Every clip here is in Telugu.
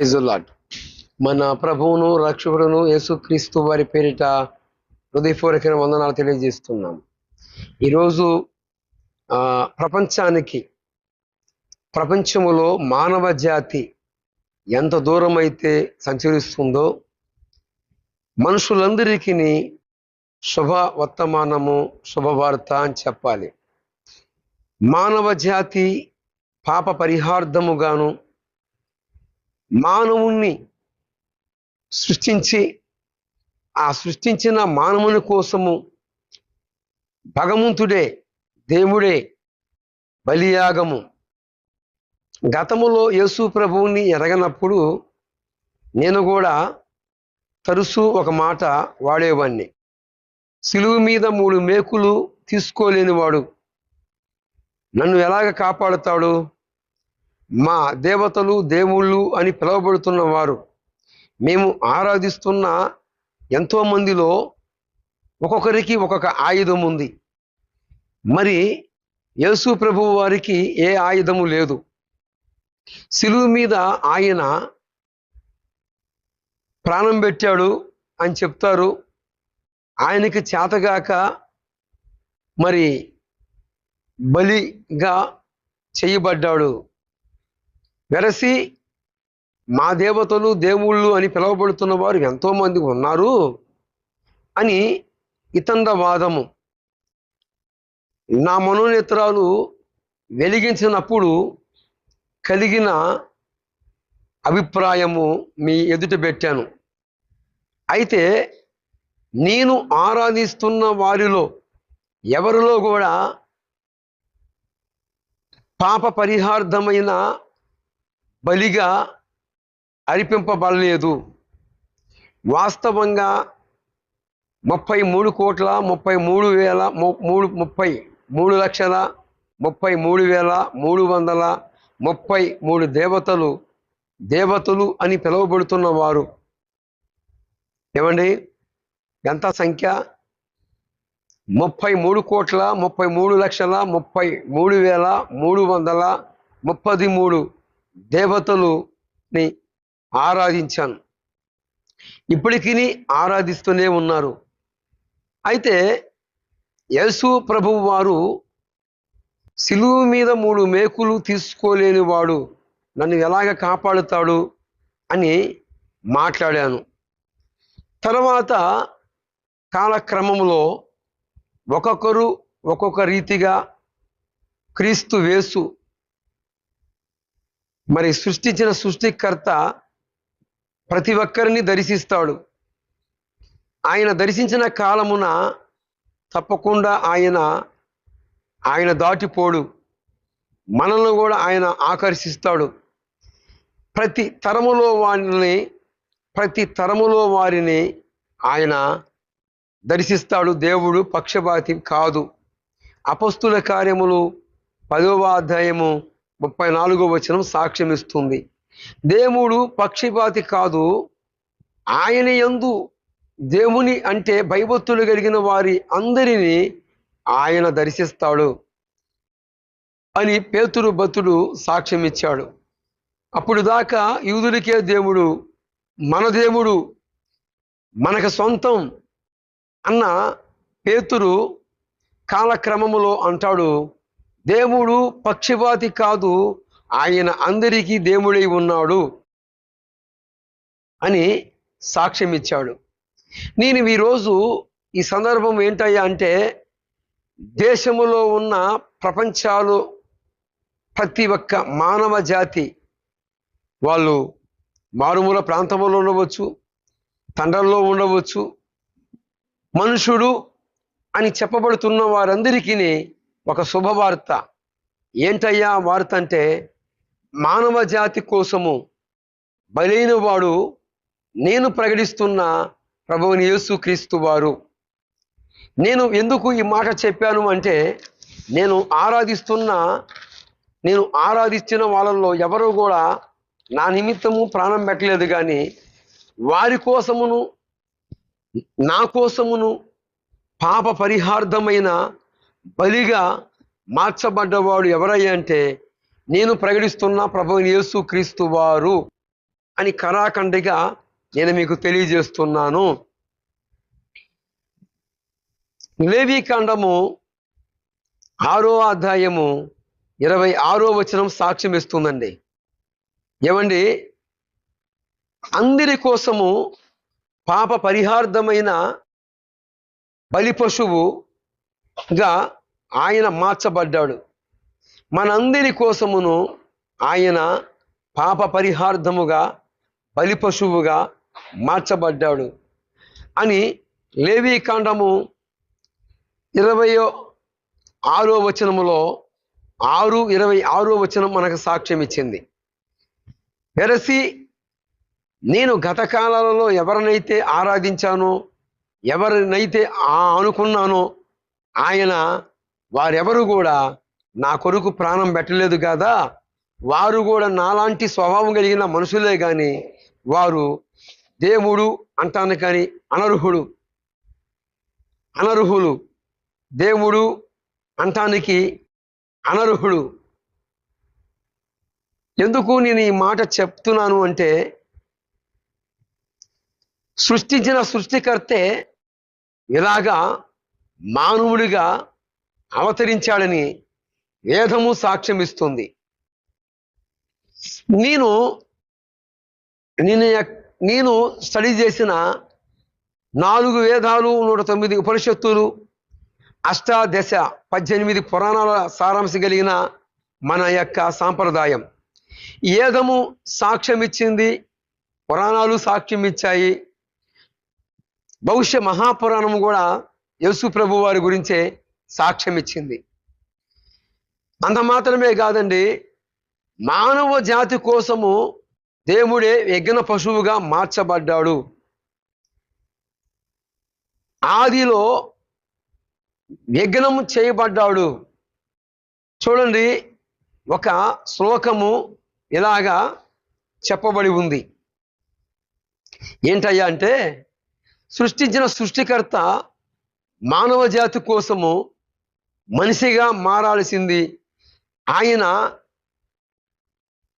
ఇజులాడ్ మన ప్రభువును రక్షకుడును యేసుక్రీస్తు వారి పేరిట హృదయపూర్వకమైన వందనాలు తెలియజేస్తున్నాం ఈరోజు ప్రపంచానికి ప్రపంచములో మానవ జాతి ఎంత దూరం అయితే సంచరిస్తుందో మనుషులందరికీ శుభ వర్తమానము శుభవార్త అని చెప్పాలి. మానవ జాతి పాప పరిహార్థముగాను మానవుణ్ణి సృష్టించి ఆ సృష్టించిన మానవుని కోసము భగవంతుడే దేవుడే బలియాగము. గతములో యేసు ప్రభువుని ఎరగనప్పుడు నేను కూడా తరచూ ఒక మాట వాడేవాణ్ణి. సిలువు మీద మూడు మేకులు తీసుకోలేనివాడు. నన్ను ఎలాగ కాపాడుతాడు? మా దేవతలు దేవుళ్ళు అని పిలువబడుతున్న వారు. మేము ఆరాధిస్తున్న ఎంతో మందిలో ఒక్కొక్కరికి ఒక్కొక్క ఆయుధం ఉంది. మరి యేసు ప్రభువు వారికి ఏ ఆయుధము లేదు. సిలువు మీద ఆయన ప్రాణం పెట్టాడు అని చెప్తారు. ఆయనకి చేతగాక మరి బలిగా చేయబడ్డాడు. వెరసి మా దేవతలు దేవుళ్ళు అని పిలువబడుతున్న వారు ఎంతోమంది ఉన్నారు అని ఇతంద వాదము. నా మనోనేత్రాలు వెలిగించినప్పుడు కలిగిన అభిప్రాయము మీ ఎదుట పెట్టాను. అయితే నేను ఆరాధిస్తున్న వారిలో ఎవరిలో కూడా పాప పరిహార్థమైన బలిగా అర్పింపబడలేదు. వాస్తవంగా ముప్పై మూడు కోట్ల ముప్పై మూడు వేల ము- మూడు ముప్పై మూడు లక్షల ముప్పై మూడు వేల మూడు వందల ముప్పై మూడు దేవతలు దేవతలు అని పిలువబడుతున్న వారు. ఏమండి? ఎంత సంఖ్య? ముప్పై మూడు కోట్ల ముప్పై మూడు లక్షల ముప్పై మూడు వేల మూడు వందల ముప్పది మూడు. దేవతలుని ఆరాధించాను. ఇప్పటికీ ఆరాధిస్తూనే ఉన్నారు. అయితే యేసు ప్రభువు వారు సిలువు మీద మూడు మేకులు తీసుకోలేని వాడు నన్ను ఎలాగ కాపాడుతాడు అని మాట్లాడాను. తర్వాత కాలక్రమంలో ఒక్కొక్కరు ఒక్కొక్క రీతిగా క్రీస్తు వేసు మరి సృష్టించిన సృష్టికర్త ప్రతి ఒక్కరిని దర్శిస్తాడు. ఆయన దర్శించిన కాలమున తప్పకుండా ఆయన ఆయన దాటిపోడు. మనల్ని కూడా ఆయన ఆకర్షిస్తాడు. ప్రతి తరములో వారిని ప్రతి తరములో వారిని ఆయన దర్శిస్తాడు. దేవుడు పక్షపాతి కాదు. అపస్తుల కార్యములు పదవ అధ్యాయము ముప్పై నాలుగో వచనం సాక్ష్యం ఇస్తుంది దేవుడు పక్షిపాతి కాదు ఆయన యందు దేవుని అంటే భయభక్తులు కలిగిన వారి అందరినీ ఆయన దర్శిస్తాడు అని పేతురు భక్తుడు సాక్ష్యం ఇచ్చాడు అప్పుడు దాకా యూదులకే దేవుడు మన దేవుడు మనకు సొంతం అన్న పేతురు కాలక్రమములో అంటాడు దేవుడు పక్షిపాతి కాదు ఆయన అందరికీ దేవుడై ఉన్నాడు అని సాక్ష్యం ఇచ్చాడు నేను ఈరోజు ఈ సందర్భం ఏంటయ్యా అంటే దేశములో ఉన్న ప్రపంచాలు ప్రతి ఒక్క మానవ జాతి వాళ్ళు మారుమూల ప్రాంతంలో ఉండవచ్చు తండ్రల్లో ఉండవచ్చు మనుషుడు అని చెప్పబడుతున్న వారందరికీ ఒక శుభవార్త. ఏంటయ్యా వార్త అంటే మానవ జాతి కోసము బలైన వాడు నేను ప్రకటిస్తున్న ప్రభువుని యేసు క్రీస్తు వారు. నేను ఎందుకు ఈ మాట చెప్పాను అంటే నేను ఆరాధిస్తున్న నేను ఆరాధించిన వాళ్ళల్లో ఎవరు కూడా నా నిమిత్తము ప్రాణం పెట్టలేదు కానీ వారి కోసమును నా కోసమును పాప పరిహార్థమైన బలిగా మార్చబడ్డవాడు ఎవరయ్యా అంటే నేను ప్రకటిస్తున్న ప్రభు యేసు క్రీస్తు వారు అని కరాఖండిగా నేను మీకు తెలియజేస్తున్నాను. లేవీకాండము ఆరో అధ్యాయము ఇరవై ఆరో వచనం సాక్ష్యం ఇస్తుందండి. ఏమండి? అందరి కోసము పాప పరిహార్థమైన బలి పశువు గా ఆయన మార్చబడ్డాడు. మనందరి కోసమును ఆయన పాప పరిహార్థముగా బలిపశువుగా మార్చబడ్డాడు అని లేవీకాండము ఇరవయో ఆరో వచనములో ఆరు ఇరవై ఆరో వచనం మనకు సాక్ష్యం ఇచ్చింది. వెరసి నేను గత కాలాలలో ఎవరినైతే ఆరాధించానో ఎవరినైతే ఆ అనుకున్నానో ఆయన వారెవరు కూడా నా కొరకు ప్రాణం పెట్టలేదు కదా వారు కూడా నాలాంటి స్వభావం కలిగిన మనుషులే కానీ వారు దేవుడు అంటాను కానీ అనర్హుడు. అనర్హులు. దేవుడు అంటానికి అనర్హుడు. ఎందుకు నేను ఈ మాట చెప్తున్నాను అంటే సృష్టించిన సృష్టికర్తే ఇలాగా మానవుడిగా అవతరించాడని వేదము సాక్ష్యం ఇస్తుంది నేను నేను నేను స్టడీ చేసిన నాలుగు వేదాలు నూట తొమ్మిది ఉపనిషత్తులు అష్టాదశ పద్దెనిమిది పురాణాల సారాంశం కలిగిన మన యొక్క సాంప్రదాయం. ఏదము సాక్ష్యం ఇచ్చింది పురాణాలు సాక్ష్యం ఇచ్చాయి భవిష్య మహాపురాణము కూడా యేసు ప్రభు వారి గురించే సాక్ష్యం ఇచ్చింది అంత మాత్రమే కాదండి మానవ జాతి కోసము దేవుడే యజ్ఞ పశువుగా మార్చబడ్డాడు. ఆదిలో యజ్ఞము చేయబడ్డాడు. చూడండి ఒక శ్లోకము ఇలాగా చెప్పబడి ఉంది. ఏంటయ్యా అంటే సృష్టించిన సృష్టికర్త మానవ జాతి కోసము మనిషిగా మారాల్సింది. ఆయన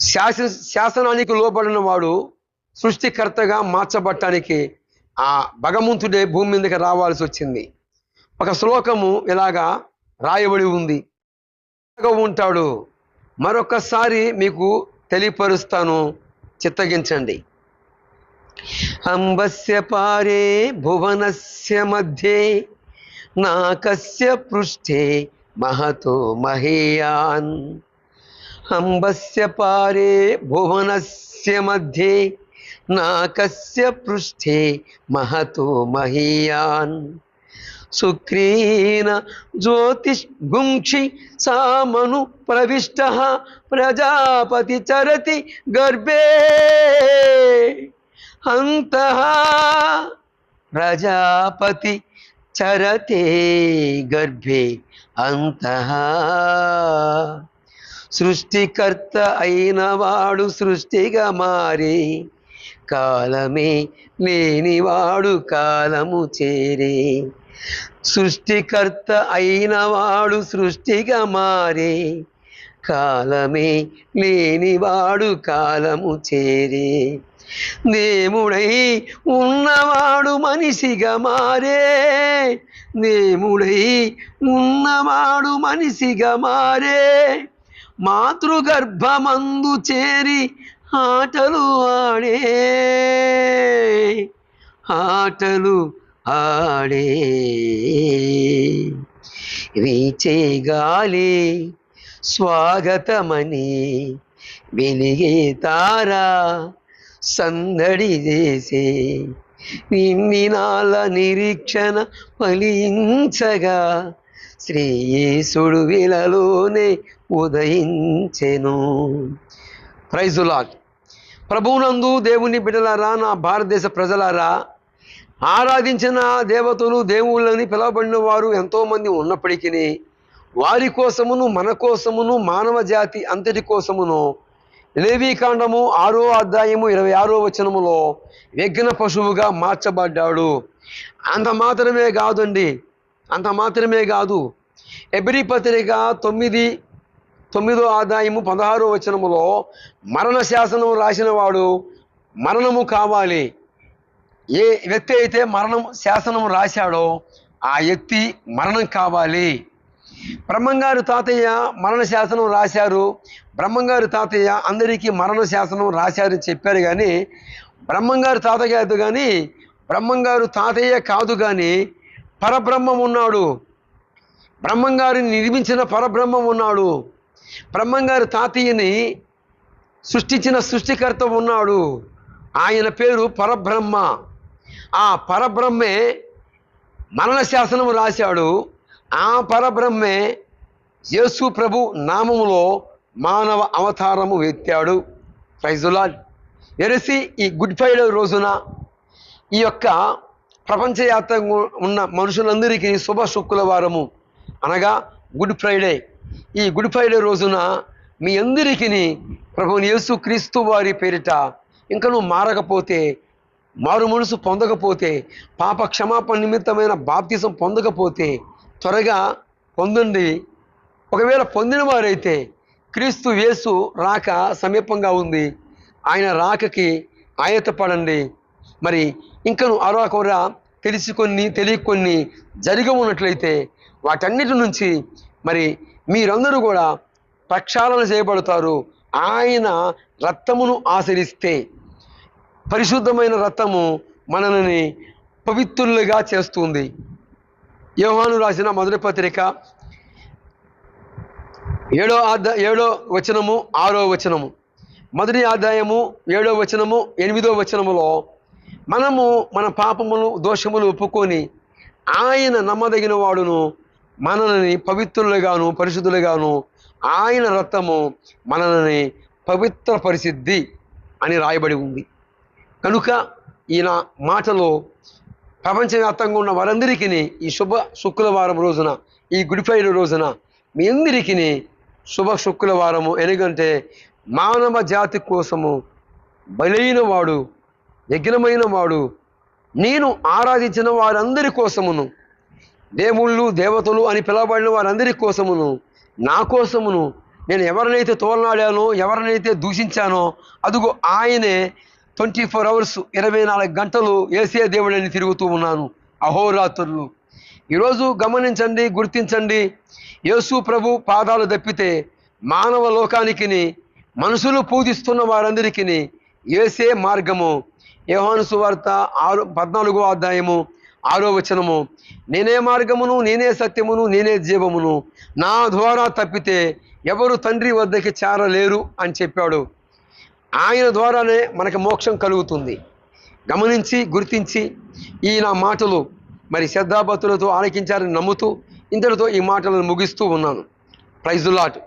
శాసన శాసనానికి లోబడిన వాడు సృష్టికర్తగా మార్చబట్టానికి ఆ భగవంతుడే భూమి మీదకి రావాల్సి వచ్చింది. ఒక శ్లోకము ఇలాగా రాయబడి ఉంది. ఉంటాడు? మరొకసారి మీకు తెలియపరుస్తాను. చిత్తగించండి. అంబస్య పారే భువనస్య మధ్యే नाकस्य पृष्ठे महतो महेयान्। अम्बस्य पारे भुवनस्य मध्ये नाकस्य पृष्ठे महतो महीयान्। सुक्रीन ज्योतिषुंक्षि सामनु प्रविष्टः, प्रजापति चरति गर्भे। हन्तः प्रजापति చరతే గర్భే అంత సృష్టికర్త అయిన వాడు సృష్టిగా మారి కాలమే లేనివాడు కాలము చేరే సృష్టికర్త అయిన వాడు సృష్టిగా మారే కాలమే లేనివాడు కాలము చేరే దేవుడై ఉన్నవాడు మనిషిగా మారే. దేవుడై ఉన్నవాడు మనిషిగా మారే. మాతృగర్భమందు చేరి ఆటలు ఆడే. ఆటలు ఆడే. వీచే గాలి స్వాగతమని వెలిగే తారా. సందడి చేసే నిన్నినాల నిరీక్షణ ఫలించగా శ్రీయేసుడు విలలోనే ఉదయించెను. ప్రైజులాట్ ప్రభువునందు దేవుని బిడలారా నా భారతదేశ ప్రజలారా ఆరాధించిన దేవతలు దేవుళ్ళని పిలువబడిన వారు ఎంతోమంది ఉన్నప్పటికీ వారి కోసమును మన కోసమును మానవ జాతి అంతటి కోసమును లేవీకాండము ఆరో అధ్యాయము ఇరవై ఆరో వచనములో విఘ్న పశువుగా మార్చబడ్డాడు. అంత మాత్రమే కాదండి. అంత మాత్రమే కాదు. ఎబ్రి పత్రిక తొమ్మిది తొమ్మిదో ఆదాయము పదహారో వచనములో మరణ శాసనం రాసిన వాడు మరణము కావాలి. ఏ వ్యక్తి అయితే మరణం శాసనం రాశాడో ఆ వ్యక్తి మరణం కావాలి. బ్రహ్మంగారు తాతయ్య మరణ శాసనం రాశారు. బ్రహ్మంగారు తాతయ్య అందరికీ మరణ శాసనం రాశారని చెప్పారు కానీ బ్రహ్మంగారు తాతయ్య కాదు కానీ బ్రహ్మంగారు తాతయ్య కాదు కానీ పరబ్రహ్మం ఉన్నాడు. బ్రహ్మంగారిని నిర్మించిన పరబ్రహ్మం ఉన్నాడు. బ్రహ్మంగారు తాతయ్యని సృష్టించిన సృష్టికర్త ఉన్నాడు. ఆయన పేరు పరబ్రహ్మ. ఆ పరబ్రహ్మే మరణ శాసనం రాశాడు. ఆ పరబ్రహ్మే యేసు ప్రభు నామములో మానవ అవతారము ఎత్తాడు ఫైజులా ఎరసి ఈ గుడ్ ఫ్రైడే రోజున ఈ యొక్క ప్రపంచవ్యాప్తంగా ఉన్న మనుషులందరికీ శుభ శుక్రవారము అనగా గుడ్ ఫ్రైడే. ఈ గుడ్ ఫ్రైడే రోజున మీ అందరికీ ప్రభుని యేసు క్రీస్తు వారి పేరిట ఇంకా నువ్వు మారకపోతే మారు మనసు పొందకపోతే పాప క్షమాపణ నిమిత్తమైన బాప్తిసం పొందకపోతే త్వరగా పొందండి. ఒకవేళ పొందిన వారైతే క్రీస్తు యేసు రాక సమీపంగా ఉంది. ఆయన రాకకి ఆయతపడండి మరి ఇంకను అరవకొర తెలిసి కొన్ని తెలియకొన్ని జరిగి ఉన్నట్లయితే వాటన్నిటి నుంచి మరి మీరందరూ కూడా ప్రక్షాళన చేయబడతారు. ఆయన రక్తమును ఆచరిస్తే పరిశుద్ధమైన రక్తము మనల్ని పవిత్రులుగా చేస్తుంది. యోహాను రాసిన మొదటి పత్రిక ఏడో అధ్యా ఏడో వచనము ఆరో వచనము. మొదటి ఆదాయము ఏడో వచనము ఎనిమిదో వచనములో మనము మన పాపములు దోషములు ఒప్పుకొని ఆయన నమ్మదగిన వాడును మనల్ని పవిత్రులుగాను పరిశుద్ధులుగాను ఆయన రక్తము మనల్ని పవిత్ర పరిసిద్ధి అని రాయబడి ఉంది. కనుక ఈయన మాటలో ప్రపంచవ్యాప్తంగా ఉన్న వారందరికీ ఈ శుభ శుక్రవారం రోజున ఈ గుడి ఫ్రైడే రోజున మీ అందరికీ శుభ శుక్రవారము. ఎందుకంటే మానవ జాతి కోసము బలైన వాడు యజ్ఞమైన వాడు నేను ఆరాధించిన వారందరి కోసమును దేవుళ్ళు దేవతలు అని పిలవబడిన వారందరి కోసమును నా కోసమును నేను ఎవరినైతే తోలనాడానో ఎవరినైతే దూషించానో అదుగో ఆయనే ట్వంటీ ఫోర్ అవర్స్ ఇరవై నాలుగు గంటలు ఏసే దేవుడిని తిరుగుతూ ఉన్నాను. అహోరాత్రులు. ఈరోజు గమనించండి గుర్తించండి. యేసు ప్రభు పాదాలు తప్పితే మానవ లోకానికి మనుషులు పూజిస్తున్న వారందరికీ ఏసే మార్గము. యోహాను సువార్త ఆరు పద్నాలుగో అధ్యాయము ఆరో వచనము. నేనే మార్గమును నేనే సత్యమును నేనే జీవమును. నా ద్వారా తప్పితే ఎవరు తండ్రి వద్దకి చేరలేరు అని చెప్పాడు. ఆయన ద్వారానే మనకు మోక్షం కలుగుతుంది. గమనించి గుర్తించి ఈ నా మాటలు మరి శ్రద్ధాభక్తులతో ఆలకించారని నమ్ముతూ ఇంతటితో ఈ మాటలను ముగిస్తూ ఉన్నాను. ప్రైజులాట్